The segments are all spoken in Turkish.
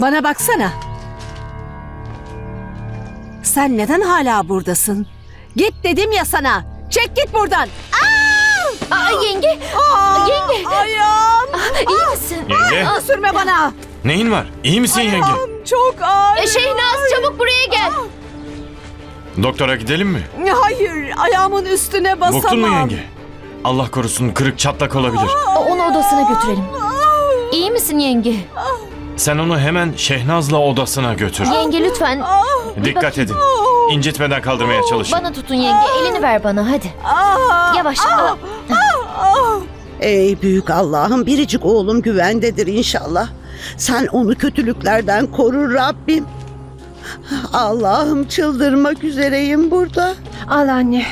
Bana baksana. Sen neden hala buradasın? Git dedim ya sana. Çek git buradan. Aa, yenge, Aa, Yenge. Ayağım. iyi misin? Yenge, Aa, Sürme bana. neyin var? İyi misin yenge? Ayağım çok ağrıyor. E, Şehnaz çabuk buraya gel. Doktora gidelim mi? Hayır, ayağımın üstüne basamam. Buktun mu yenge? Allah korusun kırık çatlak olabilir. Onu odasına götürelim. İyi misin yenge? Sen onu hemen Şehnaz'la odasına götür. Yenge lütfen Dikkat edin. İncitmeden kaldırmaya çalışın. bana tutun yenge. Elini ver bana hadi. Yavaş. aa, aa. Ey büyük Allah'ım biricik oğlum güvendedir inşallah. Sen onu kötülüklerden koru Rabbim. Allah'ım çıldırmak üzereyim burada. Al anne,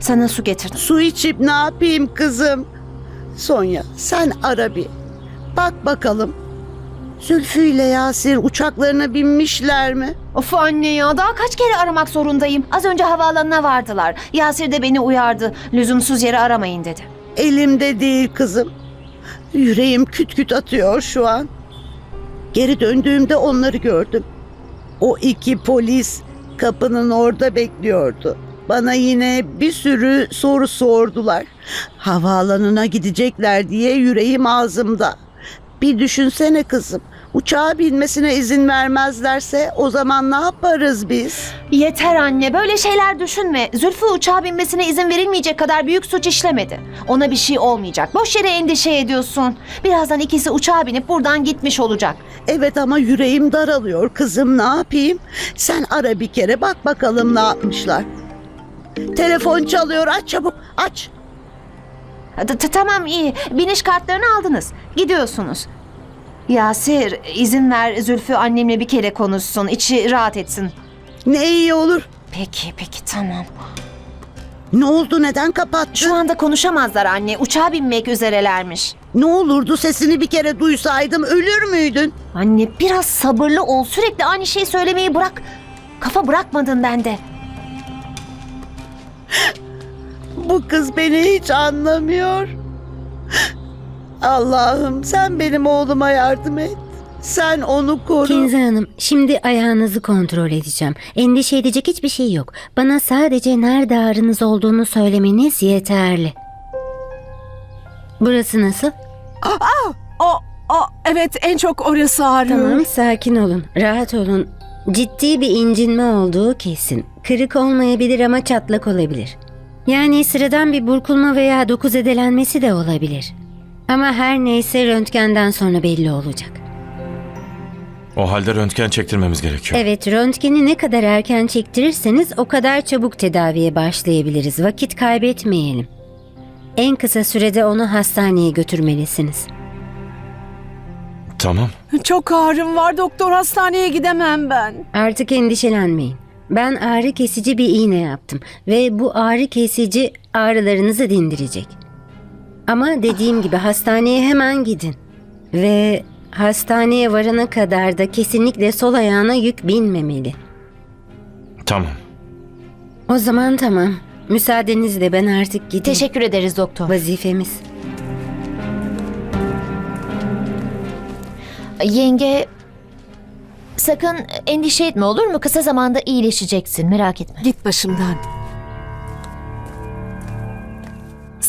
sana su getirdim. Su içip ne yapayım kızım? Sonya sen ara bir. Bak bakalım. Zülfü ile Yasir uçaklarına binmişler mi? Of anne ya daha kaç kere aramak zorundayım. Az önce havaalanına vardılar. Yasir de beni uyardı. Lüzumsuz yere aramayın dedi. Elimde değil kızım. Yüreğim küt küt atıyor şu an. Geri döndüğümde onları gördüm. O iki polis kapının orada bekliyordu. Bana yine bir sürü soru sordular. Havaalanına gidecekler diye yüreğim ağzımda. Bir düşünsene kızım. Uçağa binmesine izin vermezlerse o zaman ne yaparız biz? Yeter anne böyle şeyler düşünme. Zülfü uçağa binmesine izin verilmeyecek kadar büyük suç işlemedi. Ona bir şey olmayacak. Boş yere endişe ediyorsun. Birazdan ikisi uçağa binip buradan gitmiş olacak. Evet ama yüreğim daralıyor kızım ne yapayım? Sen ara bir kere bak bakalım ne yapmışlar. Telefon çalıyor aç çabuk aç. Tamam iyi. Biniş kartlarını aldınız. Gidiyorsunuz. Yasir izin ver Zülfü annemle bir kere konuşsun. içi rahat etsin. Ne iyi olur. Peki peki tamam. Ne oldu neden kapattın? Şu anda konuşamazlar anne. Uçağa binmek üzerelermiş. Ne olurdu sesini bir kere duysaydım ölür müydün? Anne biraz sabırlı ol. Sürekli aynı şeyi söylemeyi bırak. Kafa bırakmadın bende. Bu kız beni hiç anlamıyor. Allah'ım sen benim oğluma yardım et. Sen onu koru. Kinze Hanım, şimdi ayağınızı kontrol edeceğim. Endişe edecek hiçbir şey yok. Bana sadece nerede ağrınız olduğunu söylemeniz yeterli. Burası nasıl? O, o, evet en çok orası ağrıyor. Tamam, sakin olun, rahat olun. Ciddi bir incinme olduğu kesin. Kırık olmayabilir ama çatlak olabilir. Yani sıradan bir burkulma veya doku zedelenmesi de olabilir. Ama her neyse röntgenden sonra belli olacak. O halde röntgen çektirmemiz gerekiyor. Evet, röntgeni ne kadar erken çektirirseniz o kadar çabuk tedaviye başlayabiliriz. Vakit kaybetmeyelim. En kısa sürede onu hastaneye götürmelisiniz. Tamam. Çok ağrım var doktor hastaneye gidemem ben. Artık endişelenmeyin. Ben ağrı kesici bir iğne yaptım ve bu ağrı kesici ağrılarınızı dindirecek. Ama dediğim gibi hastaneye hemen gidin. Ve hastaneye varana kadar da kesinlikle sol ayağına yük binmemeli. Tamam. O zaman tamam. Müsaadenizle ben artık gideyim. Teşekkür ederiz doktor. Vazifemiz. Yenge sakın endişe etme olur mu? Kısa zamanda iyileşeceksin merak etme. Git başımdan.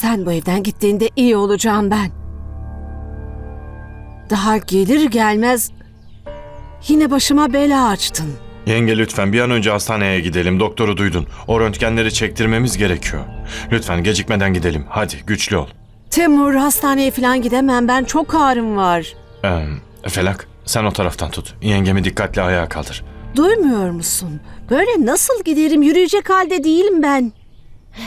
Sen bu evden gittiğinde iyi olacağım ben. Daha gelir gelmez yine başıma bela açtın. Yenge lütfen bir an önce hastaneye gidelim. Doktoru duydun. O röntgenleri çektirmemiz gerekiyor. Lütfen gecikmeden gidelim. Hadi güçlü ol. Temur hastaneye falan gidemem ben çok ağrım var. Ee, Felak sen o taraftan tut. Yengemi dikkatli ayağa kaldır. Duymuyor musun? Böyle nasıl giderim yürüyecek halde değilim ben.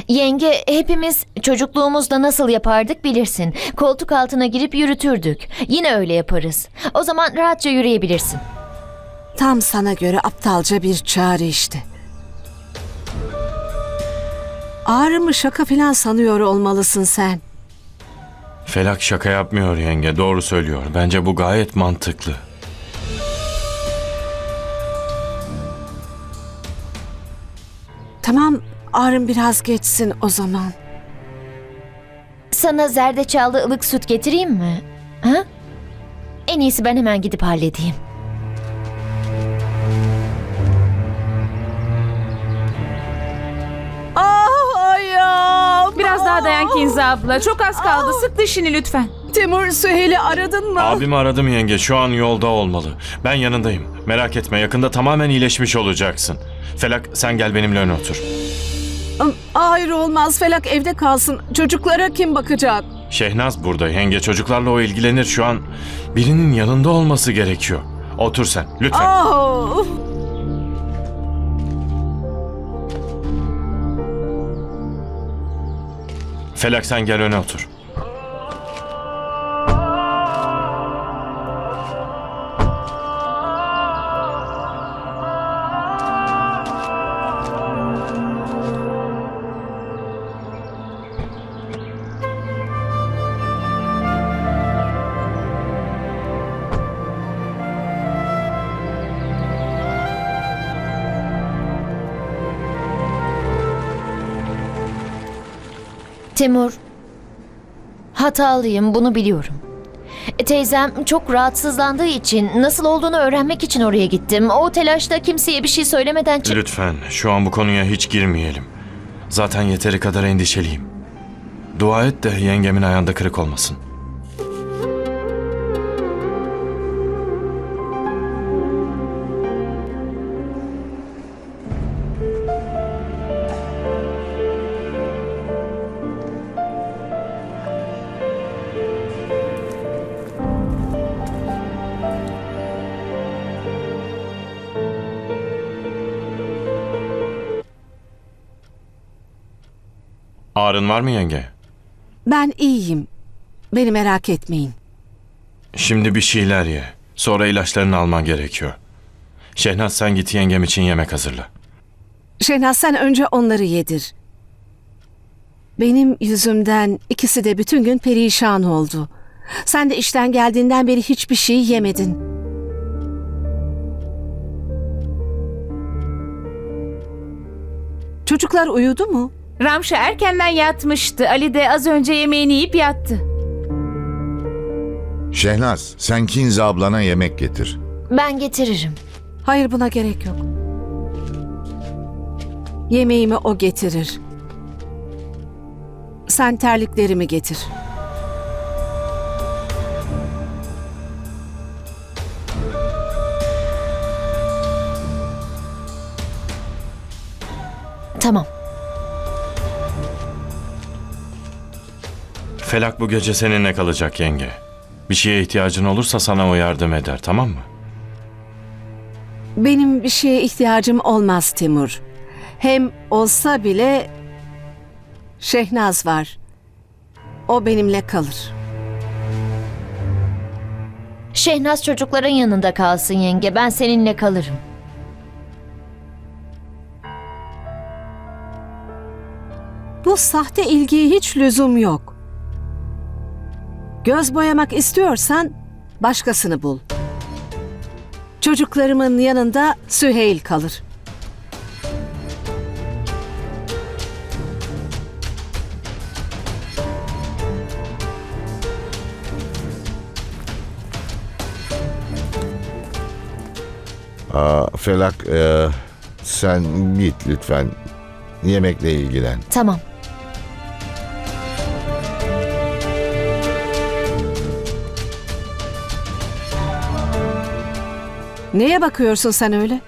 Yenge hepimiz çocukluğumuzda nasıl yapardık bilirsin. Koltuk altına girip yürütürdük. Yine öyle yaparız. O zaman rahatça yürüyebilirsin. Tam sana göre aptalca bir çağrı işte. Ağrımı şaka falan sanıyor olmalısın sen. Felak şaka yapmıyor yenge. Doğru söylüyor. Bence bu gayet mantıklı. Tamam Ağrım biraz geçsin o zaman. Sana zerdeçallı ılık süt getireyim mi? Ha? En iyisi ben hemen gidip halledeyim. Ah ayağım. Biraz daha dayan Kinza ah. abla. Çok az kaldı. Ah. Sık dişini lütfen. Timur Süheyl'i aradın mı? Abimi aradım yenge. Şu an yolda olmalı. Ben yanındayım. Merak etme yakında tamamen iyileşmiş olacaksın. Felak sen gel benimle öne otur. Hayır olmaz. Felak evde kalsın. Çocuklara kim bakacak? Şehnaz burada. Yenge çocuklarla o ilgilenir. Şu an birinin yanında olması gerekiyor. Otur sen lütfen. Oh. Felak sen gel öne otur. Timur, hatalıyım bunu biliyorum. E, Teyzem çok rahatsızlandığı için nasıl olduğunu öğrenmek için oraya gittim. O telaşta kimseye bir şey söylemeden çık... Lütfen şu an bu konuya hiç girmeyelim. Zaten yeteri kadar endişeliyim. Dua et de yengemin ayağında kırık olmasın. Ağrın var mı yenge? Ben iyiyim. Beni merak etmeyin. Şimdi bir şeyler ye. Sonra ilaçlarını alman gerekiyor. Şehnaz sen git yengem için yemek hazırla. Şehnaz sen önce onları yedir. Benim yüzümden ikisi de bütün gün perişan oldu. Sen de işten geldiğinden beri hiçbir şey yemedin. Çocuklar uyudu mu? Ramşa erkenden yatmıştı. Ali de az önce yemeğini yiyip yattı. Şehnaz, sen Kinza ablana yemek getir. Ben getiririm. Hayır buna gerek yok. Yemeğimi o getirir. Sen terliklerimi getir. Tamam. Felak bu gece seninle kalacak yenge. Bir şeye ihtiyacın olursa sana o yardım eder tamam mı? Benim bir şeye ihtiyacım olmaz Timur. Hem olsa bile Şehnaz var. O benimle kalır. Şehnaz çocukların yanında kalsın yenge. Ben seninle kalırım. Bu sahte ilgiye hiç lüzum yok. Göz boyamak istiyorsan başkasını bul. Çocuklarımın yanında Süheyl kalır. Aa, Felak, e, sen git lütfen. Yemekle ilgilen. Tamam. Neye bakıyorsun sen öyle?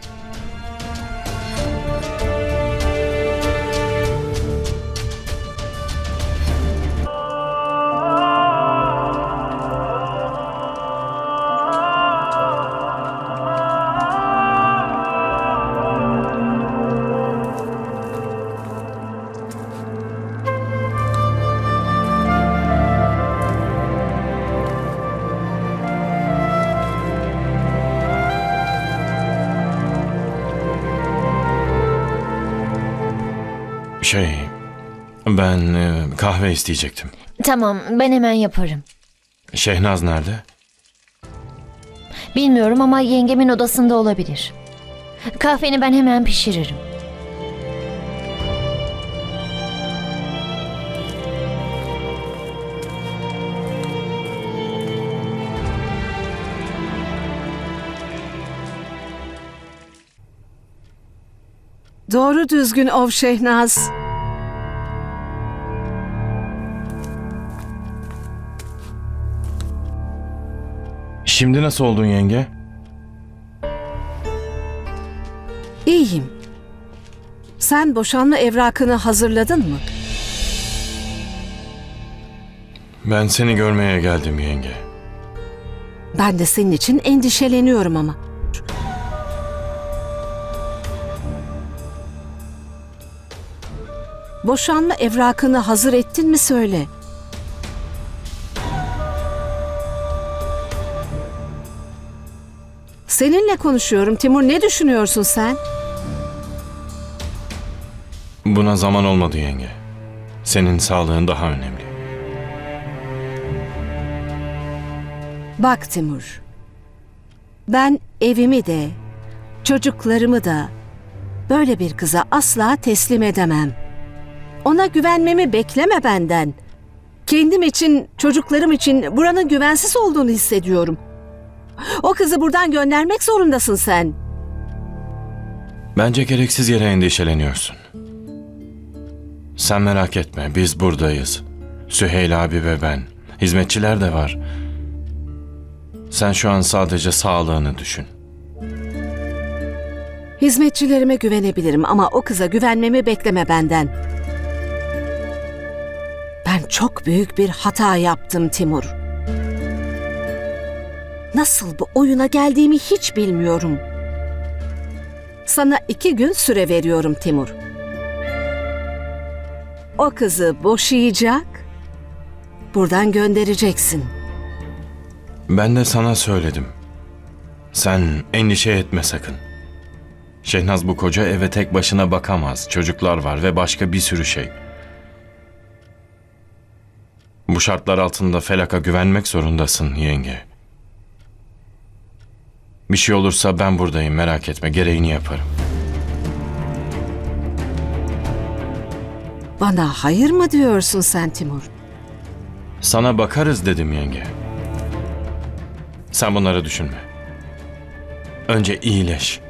Şey, ben e, kahve isteyecektim. Tamam ben hemen yaparım. Şehnaz nerede? Bilmiyorum ama yengemin odasında olabilir. Kahveni ben hemen pişiririm. Doğru düzgün ov Şehnaz. Şimdi nasıl oldun yenge? İyiyim. Sen boşanma evrakını hazırladın mı? Ben seni görmeye geldim yenge. Ben de senin için endişeleniyorum ama. Boşanma evrakını hazır ettin mi söyle. Seninle konuşuyorum Timur. Ne düşünüyorsun sen? Buna zaman olmadı yenge. Senin sağlığın daha önemli. Bak Timur. Ben evimi de, çocuklarımı da böyle bir kıza asla teslim edemem. Ona güvenmemi bekleme benden. Kendim için, çocuklarım için buranın güvensiz olduğunu hissediyorum. O kızı buradan göndermek zorundasın sen. Bence gereksiz yere endişeleniyorsun. Sen merak etme, biz buradayız. Süheyl abi ve ben. Hizmetçiler de var. Sen şu an sadece sağlığını düşün. Hizmetçilerime güvenebilirim ama o kıza güvenmemi bekleme benden. Çok büyük bir hata yaptım Timur. Nasıl bu oyuna geldiğimi hiç bilmiyorum. Sana iki gün süre veriyorum Timur. O kızı boşayacak, buradan göndereceksin. Ben de sana söyledim. Sen endişe etme sakın. Şehnaz bu koca eve tek başına bakamaz. Çocuklar var ve başka bir sürü şey. Bu şartlar altında Felak'a güvenmek zorundasın yenge. Bir şey olursa ben buradayım merak etme gereğini yaparım. Bana hayır mı diyorsun sen Timur? Sana bakarız dedim yenge. Sen bunları düşünme. Önce iyileş.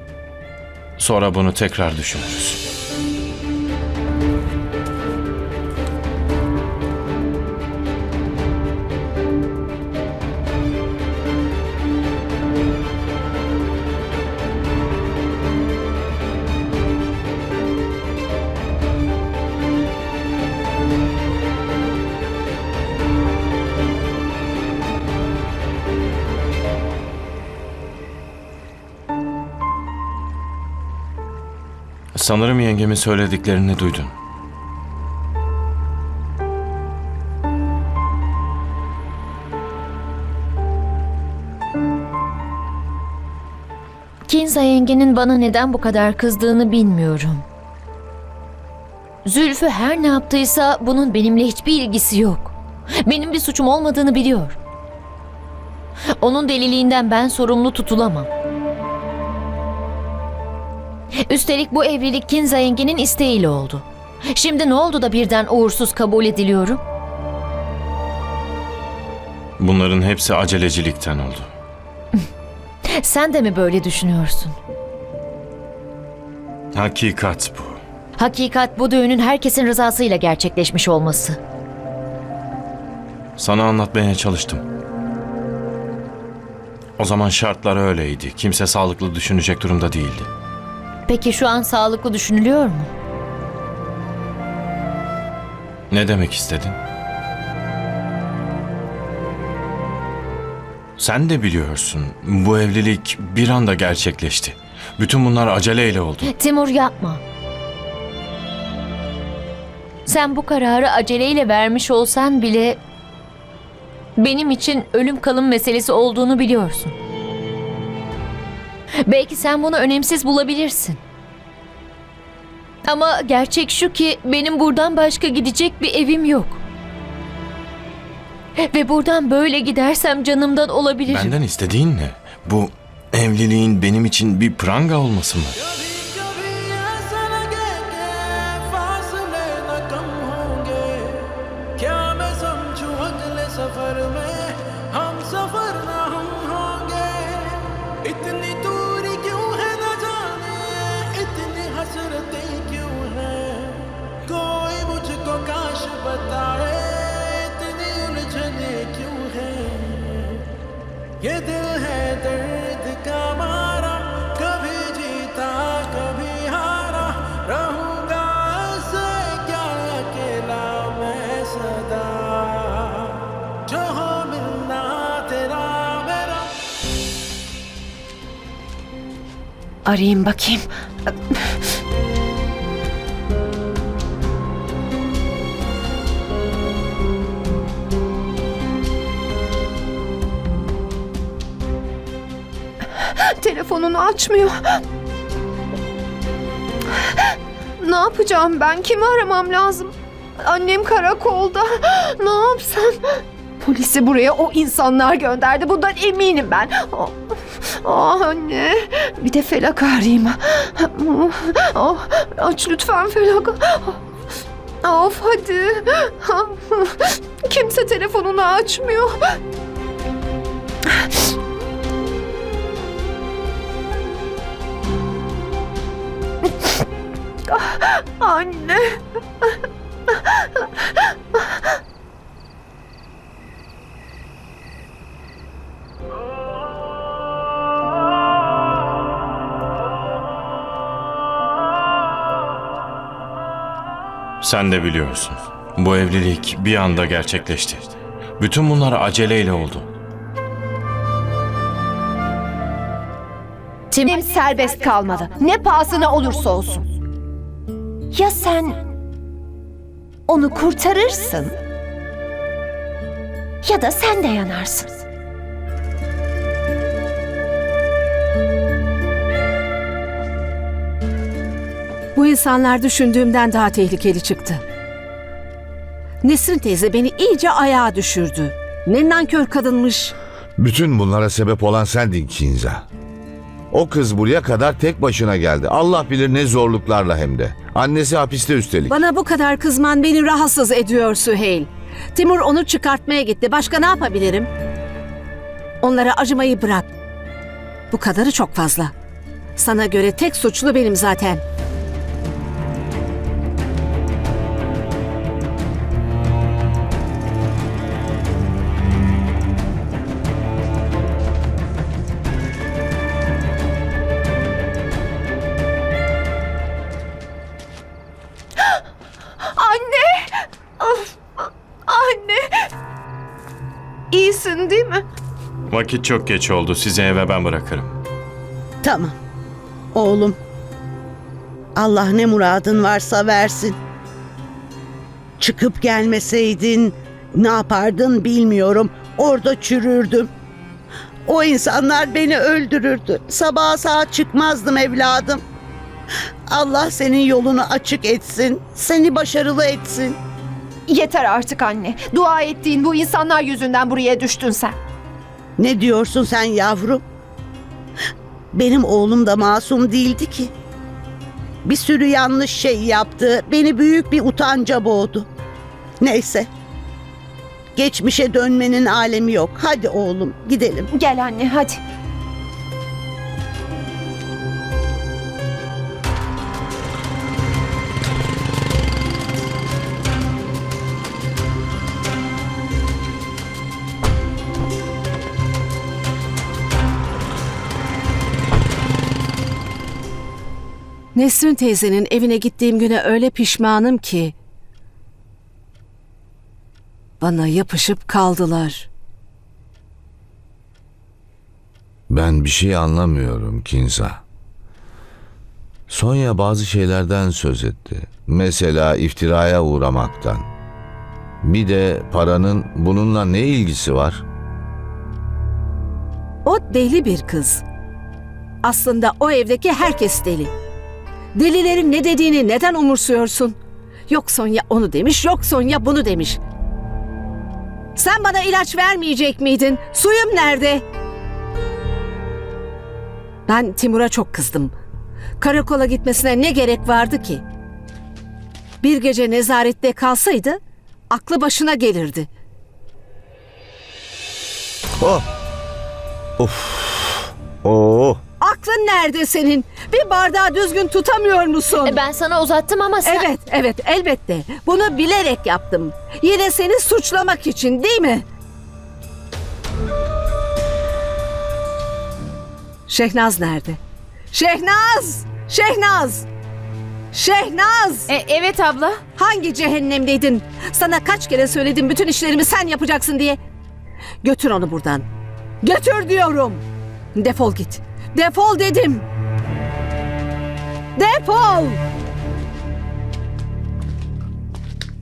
Sonra bunu tekrar düşünürüz. Sanırım yengemin söylediklerini duydun. Kinza yengenin bana neden bu kadar kızdığını bilmiyorum. Zülfü her ne yaptıysa bunun benimle hiçbir ilgisi yok. Benim bir suçum olmadığını biliyor. Onun deliliğinden ben sorumlu tutulamam. Üstelik bu evlilik Kinza yengenin isteğiyle oldu. Şimdi ne oldu da birden uğursuz kabul ediliyorum? Bunların hepsi acelecilikten oldu. Sen de mi böyle düşünüyorsun? Hakikat bu. Hakikat bu düğünün herkesin rızasıyla gerçekleşmiş olması. Sana anlatmaya çalıştım. O zaman şartlar öyleydi. Kimse sağlıklı düşünecek durumda değildi. Peki şu an sağlıklı düşünülüyor mu? Ne demek istedin? Sen de biliyorsun. Bu evlilik bir anda gerçekleşti. Bütün bunlar aceleyle oldu. Timur yapma. Sen bu kararı aceleyle vermiş olsan bile benim için ölüm kalım meselesi olduğunu biliyorsun. Belki sen bunu önemsiz bulabilirsin. Ama gerçek şu ki benim buradan başka gidecek bir evim yok. Ve buradan böyle gidersem canımdan olabilirim. Benden istediğin ne? Bu evliliğin benim için bir pranga olması mı? कभी ऐसा लगे कि फासले न कम होंगे क्या मैं समझूं अगले सफर में हम सफर Arayayım bakayım. Telefonunu açmıyor. Ne yapacağım ben? Kimi aramam lazım? Annem karakolda. Ne yapsam? Polisi buraya o insanlar gönderdi. Bundan eminim ben. Oh, ah anne. Bir de Felak arayayım. Oh, aç lütfen Felak. Of hadi. Kimse telefonunu açmıyor. Anne. Sen de biliyorsun. Bu evlilik bir anda gerçekleşti. Bütün bunlar aceleyle oldu. Tim, serbest kalmalı. Ne pahasına olursa olsun. Ya sen onu kurtarırsın ya da sen de yanarsın. Bu insanlar düşündüğümden daha tehlikeli çıktı. Nesrin teyze beni iyice ayağa düşürdü. Ne nankör kadınmış. Bütün bunlara sebep olan sendin Kinza. O kız buraya kadar tek başına geldi. Allah bilir ne zorluklarla hem de. Annesi hapiste üstelik. Bana bu kadar kızman beni rahatsız ediyor Süheyl. Timur onu çıkartmaya gitti. Başka ne yapabilirim? Onlara acımayı bırak. Bu kadarı çok fazla. Sana göre tek suçlu benim zaten. Vakit çok geç oldu. Sizi eve ben bırakırım. Tamam. Oğlum. Allah ne muradın varsa versin. Çıkıp gelmeseydin ne yapardın bilmiyorum. Orada çürürdüm. O insanlar beni öldürürdü. Sabaha saat çıkmazdım evladım. Allah senin yolunu açık etsin. Seni başarılı etsin. Yeter artık anne. Dua ettiğin bu insanlar yüzünden buraya düştün sen. Ne diyorsun sen yavrum? Benim oğlum da masum değildi ki. Bir sürü yanlış şey yaptı. Beni büyük bir utanca boğdu. Neyse. Geçmişe dönmenin alemi yok. Hadi oğlum gidelim. Gel anne hadi. Nesrin teyzenin evine gittiğim güne öyle pişmanım ki. Bana yapışıp kaldılar. Ben bir şey anlamıyorum Kinza. Sonya bazı şeylerden söz etti. Mesela iftiraya uğramaktan. Bir de paranın bununla ne ilgisi var? O deli bir kız. Aslında o evdeki herkes deli. Delilerin ne dediğini neden umursuyorsun? Yok Sonya onu demiş, yok Sonya bunu demiş. Sen bana ilaç vermeyecek miydin? Suyum nerede? Ben Timur'a çok kızdım. Karakola gitmesine ne gerek vardı ki? Bir gece nezarette kalsaydı aklı başına gelirdi. Oh! Of! Oh! Aklın nerede senin? Bir bardağı düzgün tutamıyor musun? e, ben sana uzattım ama sen... Evet, evet, elbette. Bunu bilerek yaptım. Yine seni suçlamak için değil mi? Şehnaz nerede? Şehnaz! Şehnaz! Şehnaz! E, evet abla. Hangi cehennemdeydin? Sana kaç kere söyledim bütün işlerimi sen yapacaksın diye. Götür onu buradan. Götür diyorum. Defol git. Defol dedim. Defol!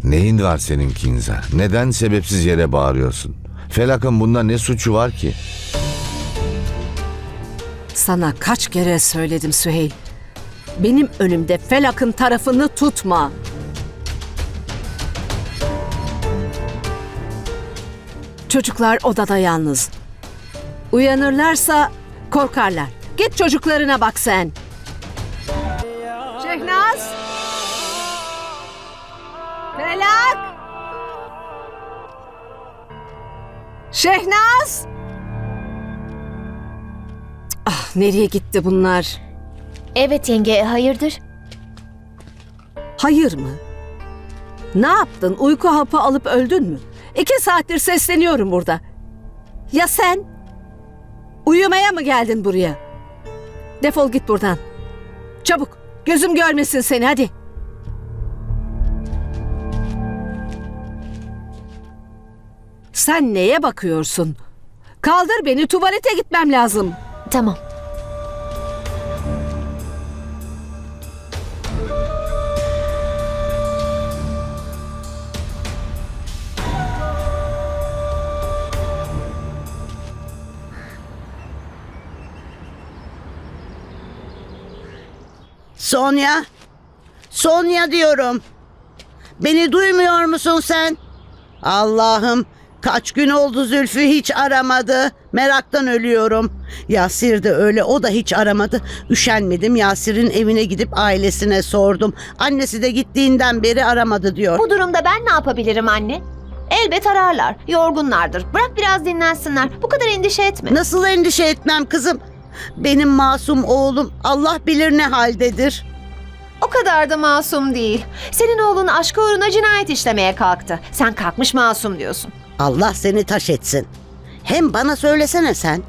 Neyin var senin Kinza? Neden sebepsiz yere bağırıyorsun? Felak'ın bunda ne suçu var ki? Sana kaç kere söyledim Süheyl. Benim önümde Felak'ın tarafını tutma. Çocuklar odada yalnız. Uyanırlarsa korkarlar. Git çocuklarına bak sen. Şehnaz! Felak! Şehnaz! Ah nereye gitti bunlar? Evet yenge, hayırdır? Hayır mı? Ne yaptın? Uyku hapı alıp öldün mü? İki saattir sesleniyorum burada. Ya sen? Uyumaya mı geldin buraya? Defol git buradan. Çabuk. Gözüm görmesin seni hadi. Sen neye bakıyorsun? Kaldır beni tuvalete gitmem lazım. Tamam. Sonya. Sonya diyorum. Beni duymuyor musun sen? Allah'ım kaç gün oldu Zülfü hiç aramadı. Meraktan ölüyorum. Yasir de öyle o da hiç aramadı. Üşenmedim Yasir'in evine gidip ailesine sordum. Annesi de gittiğinden beri aramadı diyor. Bu durumda ben ne yapabilirim anne? Elbet ararlar. Yorgunlardır. Bırak biraz dinlensinler. Bu kadar endişe etme. Nasıl endişe etmem kızım? Benim masum oğlum Allah bilir ne haldedir. O kadar da masum değil. Senin oğlun aşk uğruna cinayet işlemeye kalktı. Sen kalkmış masum diyorsun. Allah seni taş etsin. Hem bana söylesene sen.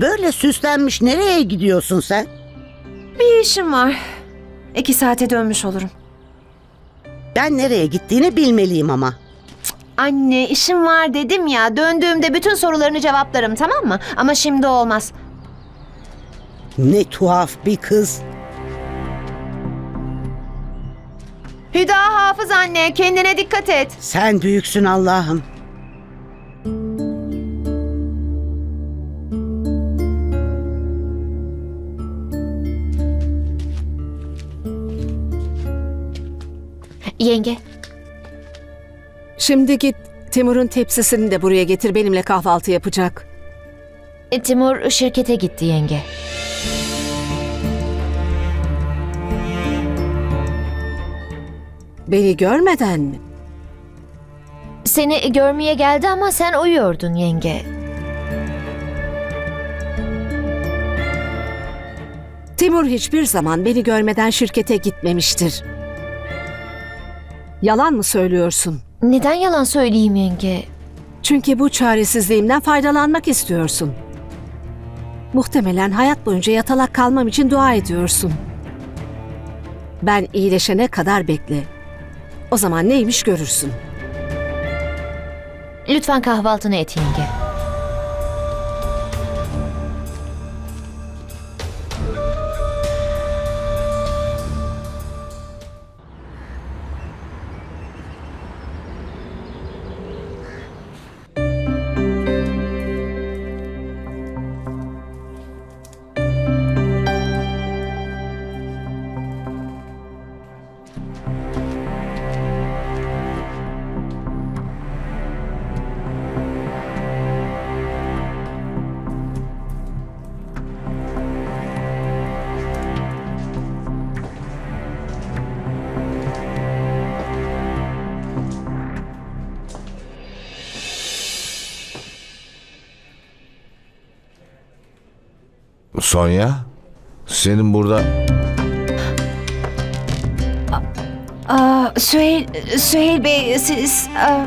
Böyle süslenmiş nereye gidiyorsun sen? Bir işim var. İki saate dönmüş olurum. Ben nereye gittiğini bilmeliyim ama. Anne işim var dedim ya. Döndüğümde bütün sorularını cevaplarım tamam mı? Ama şimdi olmaz. Ne tuhaf bir kız. Hüda hafız anne kendine dikkat et. Sen büyüksün Allah'ım. Yenge, Şimdi git Timur'un tepsisini de buraya getir benimle kahvaltı yapacak. e, Timur şirkete gitti yenge. Beni görmeden mi? Seni görmeye geldi ama sen uyuyordun yenge. Timur hiçbir zaman beni görmeden şirkete gitmemiştir. Yalan mı söylüyorsun? Neden yalan söyleyeyim yenge? Çünkü bu çaresizliğimden faydalanmak istiyorsun. Muhtemelen hayat boyunca yatalak kalmam için dua ediyorsun. Ben iyileşene kadar bekle. O zaman neymiş görürsün. Lütfen kahvaltını et yenge. Sonya, senin burada... Aa, Süheyl, Süheyl Bey siz... aa,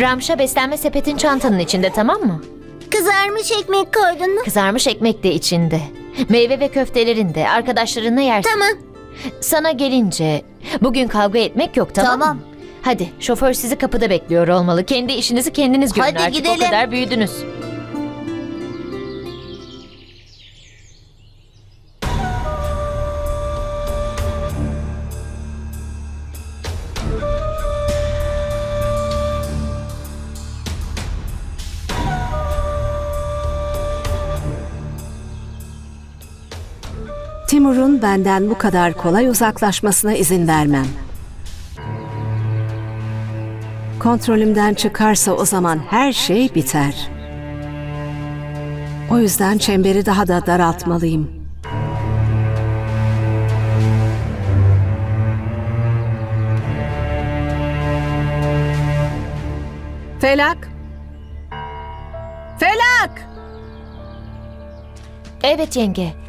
Ramşa beslenme sepetin çantanın içinde tamam mı? Kızarmış ekmek koydun mu? Kızarmış ekmek de içinde. Meyve ve köftelerin de arkadaşlarınla yersin. Tamam. Sana gelince bugün kavga etmek yok tamam, Tamam. mı? Hadi şoför sizi kapıda bekliyor olmalı. Kendi işinizi kendiniz görün Hadi artık gidelim. o kadar büyüdünüz. Benden bu kadar kolay uzaklaşmasına izin vermem. Kontrolümden çıkarsa o zaman her şey biter. O yüzden çemberi daha da daraltmalıyım. Felak! Felak! Evet yenge.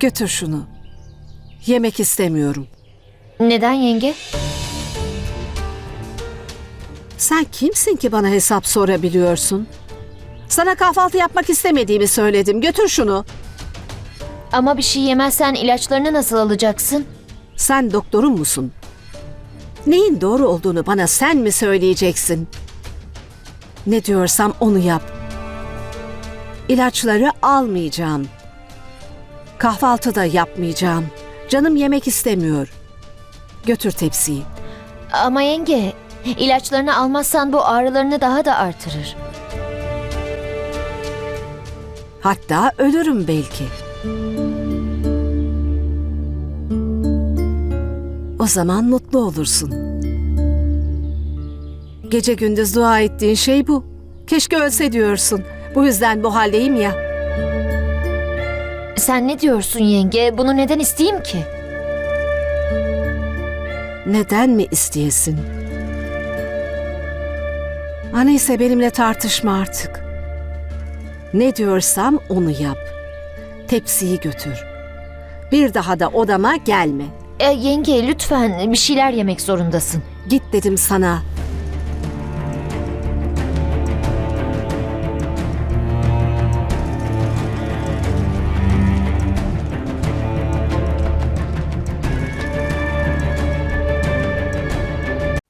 Götür şunu. Yemek istemiyorum. Neden yenge? Sen kimsin ki bana hesap sorabiliyorsun? Sana kahvaltı yapmak istemediğimi söyledim. Götür şunu. Ama bir şey yemezsen ilaçlarını nasıl alacaksın? Sen doktorun musun? Neyin doğru olduğunu bana sen mi söyleyeceksin? Ne diyorsam onu yap. İlaçları almayacağım. Kahvaltı da yapmayacağım. Canım yemek istemiyor. Götür tepsiyi. Ama yenge, ilaçlarını almazsan bu ağrılarını daha da artırır. Hatta ölürüm belki. O zaman mutlu olursun. Gece gündüz dua ettiğin şey bu. Keşke ölse diyorsun. Bu yüzden bu haldeyim ya. Sen ne diyorsun yenge? Bunu neden isteyeyim ki? Neden mi isteyesin? Ha neyse benimle tartışma artık. Ne diyorsam onu yap. Tepsiyi götür. Bir daha da odama gelme. E, yenge lütfen bir şeyler yemek zorundasın. Git dedim sana.